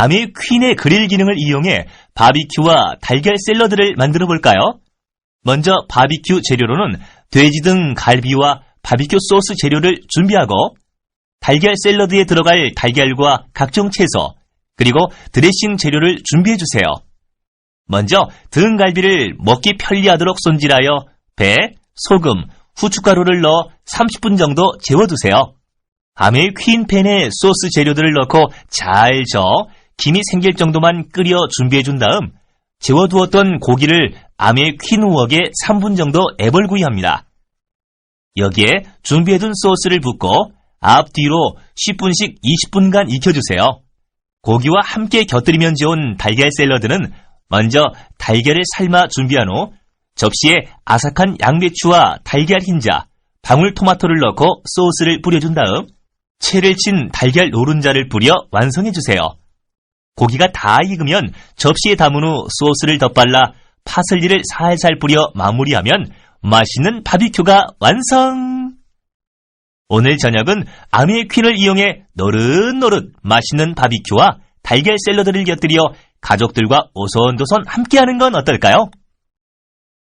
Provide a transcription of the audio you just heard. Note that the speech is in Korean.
아미 퀸의 그릴 기능을 이용해 바비큐와 달걀 샐러드를 만들어 볼까요? 먼저 바비큐 재료로는 돼지 등 갈비와 바비큐 소스 재료를 준비하고 달걀 샐러드에 들어갈 달걀과 각종 채소, 그리고 드레싱 재료를 준비해 주세요. 먼저 등갈비를 먹기 편리하도록 손질하여 배, 소금, 후춧가루를 넣어 30분 정도 재워두세요. 아메 퀸팬에 소스 재료들을 넣고 잘 저어 김이 생길 정도만 끓여 준비해 준 다음 재워두었던 고기를 아메 퀸 우럭에 3분 정도 애벌구이 합니다. 여기에 준비해둔 소스를 붓고 앞뒤로 10분씩 20분간 익혀주세요. 고기와 함께 곁들이면 좋은 달걀 샐러드는 먼저 달걀을 삶아 준비한 후 접시에 아삭한 양배추와 달걀 흰자, 방울토마토를 넣고 소스를 뿌려준 다음 채를 친 달걀 노른자를 뿌려 완성해주세요. 고기가 다 익으면 접시에 담은 후 소스를 덧발라 파슬리를 살살 뿌려 마무리하면 맛있는 바비큐가 완성! 오늘 저녁은 아미의 퀸을 이용해 노릇노릇 맛있는 바비큐와 달걀 샐러드를 곁들여 가족들과 오손도손 함께하는 건 어떨까요?